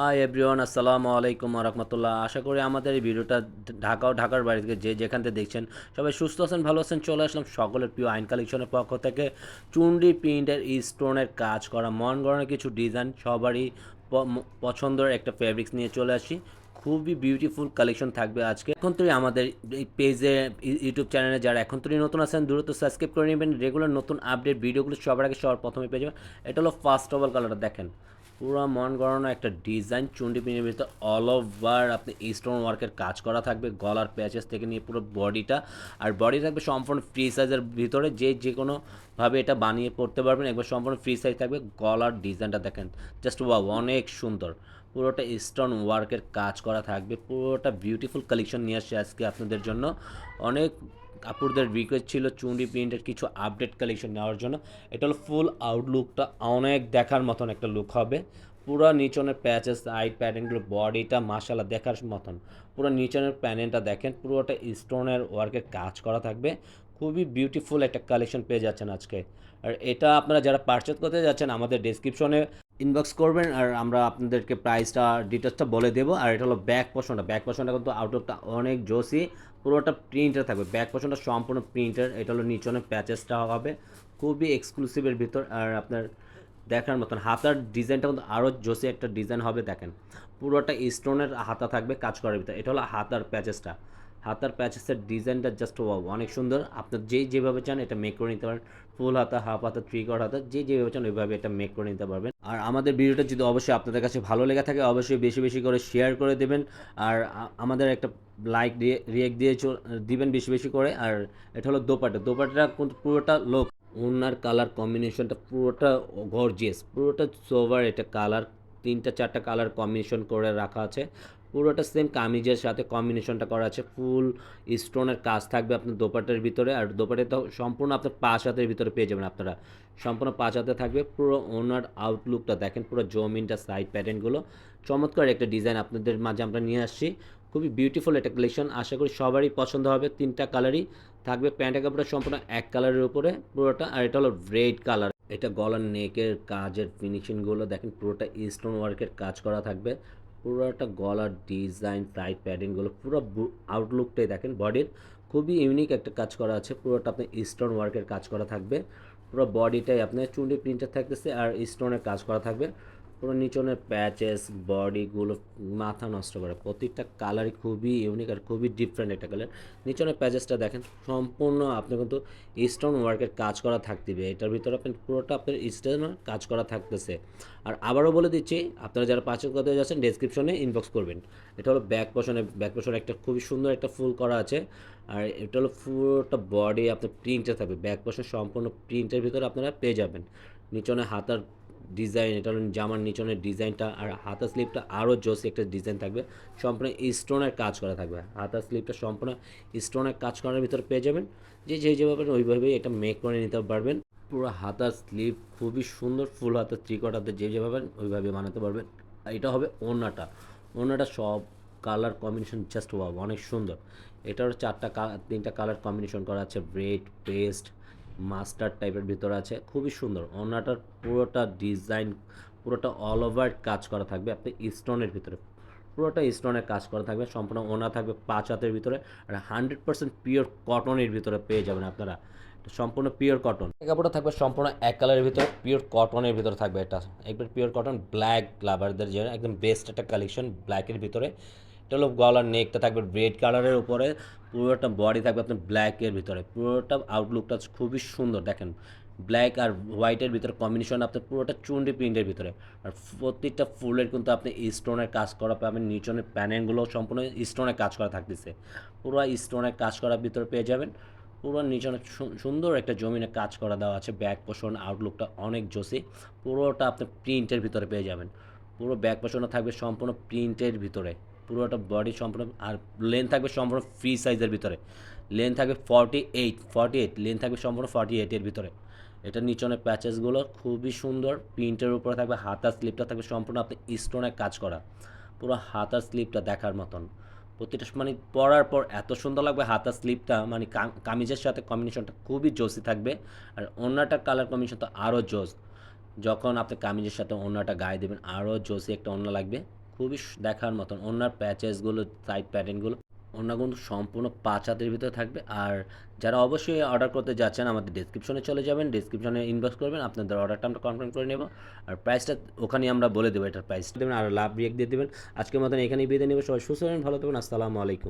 Hi everyone আসসালামু আলাইকুম রহমতুল্লাহ আশা করি আমাদের এই ভিডিওটা ঢাকা ও ঢাকার বাড়ি থেকে যে যেখান থেকে দেখছেন, সবাই সুস্থ আছেন, ভালো আছেন, চলে আসলাম সকলের প্রিয় আইন কালেকশনের পক্ষ থেকে। চুন্ডি প্রিন্টের স্টোনের কাজ করা মন গড়ানো কিছু ডিজাইন সবারই পছন্দের একটা ফেব্রিক্স নিয়ে চলে আসি খুবই বিউটিফুল কালেকশন থাকবে আজকে। এখন তুই আমাদের এই পেজে ইউটিউব চ্যানেলে যারা এখন তুই নতুন আছেন, দ্রুত সাবস্ক্রাইব করে নেবেন। রেগুলার নতুন আপডেট ভিডিওগুলো সবার আগে সবার প্রথমে পেয়ে যাবেন। এটা হলো ফার্স্ট অফ অল কালারটা দেখেন। পুরো মন গড়ানো একটা ডিজাইন চুন্ডি পিনের ভিতরে অল ওভার আপনি স্টোন ওয়ার্কের কাজ করা থাকবে, গলার প্যাচেস থেকে নিয়ে পুরো বডিটা আর বডি থাকবে সম্পূর্ণ ফ্রি সাইজের ভিতরে, যে যে কোনোভাবে এটা বানিয়ে পড়তে পারবেন, একবার সম্পূর্ণ ফ্রি সাইজ থাকবে, গলার ডিজাইনটা দেখেন জাস্ট ওয়াও অনেক সুন্দর। পুরোটা স্টোন ওয়ার্কের কাজ করা থাকবে, পুরোটা বিউটিফুল কালেকশন নিয়ে আসছে আজকে আপনাদের জন্য। অনেক কাপড়দের রিকোয়েস্ট ছিল চুন্ডি প্রিন্টের কিছু আপডেট কালেকশন নেওয়ার জন্য। এটা হলো ফুল আউটলুকটা অনেক দেখার মতন একটা লুক হবে। পুরো নিচনের প্যাচেস সাইড প্যাটার্নগুলো বডিটা মাসালা দেখার মতন। পুরো নিচনের প্যানেলটা দেখেন, পুরোটা স্টোনের ওয়ার্কের কাজ করা থাকবে। খুবই বিউটিফুল একটা কালেকশন পেয়ে যাচ্ছেন আজকে। আর এটা আপনারা যারা পারচেজ করতে যাচ্ছেন, আমাদের ডেসক্রিপশনে ইনবক্স করবেন আর আমরা আপনাদেরকে প্রাইসটা ডিটেলসটা বলে দেবো। আর এটা হলো ব্যাক পোর্শনটা ব্যাক পোর্শনটা কিন্তু আউটলুকটা অনেক জোসি। পুরোটা প্রিন্টার থাকবে। ব্যাক পোর্শনটা সম্পূর্ণ প্রিন্টার এটা হলো নিচনের প্যাচেসটা হবে। খুবই এক্সক্লুসিভের ভিতর। আর আপনার দেখার মতন হাতার ডিজাইনটা কিন্তু আরও জোসি একটা ডিজাইন হবে, দেখেন। পুরোটা স্টোনের হাতা থাকবে কাজ করার ভিতরে। এটা হলো হাতার প্যাচেসটা হাতার প্যাচেসের ডিজাইনটা জাস্ট অনেক সুন্দর। আপনার যেই যেভাবে চান এটা মেক করে নিতে পারেন। ফুল হাতা হাফ হাতা থ্রি কর হাতা, যে যেভাবে চান ওইভাবে এটা মেক করে নিতে পারবেন। আর আমাদের ভিডিওটা যদি অবশ্যই আপনাদের কাছে ভালো লেগে থাকে, অবশ্যই বেশি বেশি করে শেয়ার করে দেবেন। আর আমাদের একটা লাইক দিয়ে রিয়েক্ট দিয়ে দিবেন বেশি বেশি করে। আর এটা হলো দোপাটা দোপাটা পুরোটা লোক ওনার কালার কম্বিনেশনটা পুরোটা গর্জিয়াস পুরোটা সোভার এটা কালার তিনটা, চারটা কালার কম্বিনেশন করে রাখা আছে। পুরোটা সেম কামিজের সাথে কম্বিনেশনটা করা আছে। ফুল স্টোনের কাজ থাকবে আপনার দোপাটের ভিতরে। আর দোপাটে তো সম্পূর্ণ আপনার পাঁচ হাতের ভিতরে পেয়ে যাবেন আপনারা। সম্পূর্ণ পাঁচ হাতে থাকবে। পুরো ওনার আউটলুকটা দেখেন, পুরো জমিনটা সাইড প্যাটার্নগুলো চমৎকার একটা ডিজাইন আপনাদের মাঝে আমরা নিয়ে আসছি। খুবই বিউটিফুল একটা কালেকশন আশা করি সবারই পছন্দ হবে। তিনটা কালারই থাকবে। প্যান্টের কাপড়টা সম্পূর্ণ এক কালারের উপরে পুরোটা। আর এটা হলো রেড কালার এটা গলার নেকের কাজের ফিনিশিংগুলো দেখেন পুরোটা স্টোন ওয়ার্কের কাজ করা থাকবে। পুরোটা গলার ডিজাইন সাইড প্যাডিংগুলো পুরো আউটলুকটাই দেখেন বডির খুবই ইউনিক একটা কাজ করা আছে, পুরোটা আপনার স্টোন ওয়ার্কের কাজ করা থাকবে। পুরো বডিটাই আপনার চুন্ডি প্রিন্টার থাকতেছে আর স্টোনের কাজ করা থাকবে। পুরো নিচনের প্যাচেস বডিগুলো মাথা নষ্ট করে। প্রত্যেকটা কালারই খুবই ইউনিক আর খুবই ডিফারেন্ট একটা কালার নিচনের প্যাচেসটা দেখেন, সম্পূর্ণ আপনি কিন্তু স্টোন ওয়ার্কের কাজ করা থাকতেবে। এটার ভিতরে আপনি পুরোটা আপনার স্টোন কাজ করা থাকতেছে। আর আবারও বলে দিচ্ছি, আপনারা যারা পাঁচের করতে যাচ্ছেন ডেসক্রিপশনে ইনবক্স করবেন। এটা হলো ব্যাক পোষণে ব্যাক পোষণে একটা খুবই সুন্দর একটা ফুল করা আছে। আর এটা হলো পুরোটা বডি আপনার প্রিন্টে থাকবে। ব্যাক পোষণ সম্পূর্ণ প্রিন্টের ভিতরে আপনারা পেয়ে যাবেন। নিচনে হাতার ডিজাইন, এটা হলো জামার নিচনের ডিজাইনটা আর হাতা স্লিপটা আরও জোস একটা ডিজাইন থাকবে। সম্পূর্ণ স্টোনের কাজ করা থাকবে। হাতা স্লিপটা সম্পূর্ণ স্টোনের কাজ করার ভিতরে পেয়ে যাবেন। যে যে যেভাবে ওইভাবেই এটা মেক করে নিতে পারবেন। পুরো হাতার স্লিপ খুবই সুন্দর ফুল হাতের ত্রিকট হাতে যে যেভাবে ওইভাবে বানাতে পারবেন। আর এটা হবে ওড়নাটা। ওড়নাটা সব কালার কম্বিনেশন জাস্ট ওয়াও অনেক সুন্দর। এটারও চারটা তিনটা কালার কম্বিনেশন করা আছে। রেড পেস্ট মাস্টার টাইপের ভিতরে আছে, খুবই সুন্দর। ওনাটার পুরোটা ডিজাইন, পুরোটা অল ওভার কাজ করা থাকবে, আপনি স্টোনের ভিতরে। পুরোটা স্টোনের কাজ করা থাকবে, সম্পূর্ণ ওনা থাকবে পাঁচ হাতের ভিতরে আর হান্ড্রেড পার্সেন্ট পিওর কটনের ভিতরে পেয়ে যাবেন আপনারা। সম্পূর্ণ পিওর কটন কাপড়টা থাকবে সম্পূর্ণ এক কালারের ভিতরে পিওর কটনের ভিতরে থাকবে এটা। একবার পিওর কটন ব্ল্যাক লাভারদের জন্য একদম বেস্ট একটা কালেকশন ব্ল্যাকের ভিতরে। এটা হলো গলার নেকটা থাকবে রেড কালারের উপরে, পুরোটা বডি থাকবে আপনার ব্ল্যাকের ভিতরে। পুরোটা আউটলুকটা খুবই সুন্দর, দেখেন। ব্ল্যাক আর হোয়াইটের ভিতরে কম্বিনেশন আপনার পুরোটা চুন্ডি প্রিন্টের ভিতরে। আর প্রত্যেকটা ফুলের কিন্তু আপনি স্টোনের কাজ করা, পাবেন নিচনের প্যানেলগুলো সম্পূর্ণ স্টোনের কাজ করা থাকতেছে। পুরো স্টোনের কাজ করার ভিতরে পেয়ে যাবেন। পুরো নিচনে সুন্দর একটা জমিনে কাজ করা দেওয়া আছে ব্যাক পোষণ আউটলুকটা অনেক জোসি। পুরোটা আপনি প্রিন্টের ভিতরে পেয়ে যাবেন। পুরো ব্যাক পোষণও থাকবে সম্পূর্ণ প্রিন্টের ভিতরে। পুরোটা বডি সম্পূর্ণ, আর লেন থাকবে সম্পূর্ণ ফ্রি সাইজের ভিতরে। লেন থাকবে forty eight forty eight lane থাকবে সম্পূর্ণ ফর্টি এইটের ভিতরে। এটা নিচনের প্যাচেসগুলো খুবই সুন্দর। প্রিন্টের উপরে থাকবে হাতার স্লিপটা থাকবে সম্পূর্ণ আপনি স্টোনের কাজ করা। পুরো হাতার স্লিপটা দেখার মতন। প্রতিটা মানে পরার পর এত সুন্দর লাগবে হাতার স্লিপটা মানে কাম- কামিজের সাথে কম্বিনেশনটা খুবই জোসি থাকবে। আর অন্যটার কালার কম্বিনেশন তো আরও জোস যখন আপনি কামিজের সাথে অন্যটা গায়ে দেবেন আরও জোসি একটা অন্য লাগবে। খুবই দেখার মতন। ওনার প্যাচেসগুলো সাইড প্যাটার্নগুলো ওনার কিন্তু সম্পূর্ণ পাঁচ হাতের ভিতরে থাকবে। আর যারা অবশ্যই অর্ডার করতে যাচ্ছেন, আমাদের ডিসক্রিপশনে চলে যাবেন ডিসক্রিপশনে ইনবক্স করবেন, আপনাদের অর্ডারটা আমরা কনফার্ম করে নেব। আর প্রাইসটা ওখানেই আমরা বলে দেবো, এটার প্রাইস দেবেন, আর লাভ রিয়েক্ট দিয়ে দেবেন। আজকের মতন এখানেই বিদায় নেব, সবাই সুস্থ ভালো থাকবেন, আসসালামু আলাইকুম।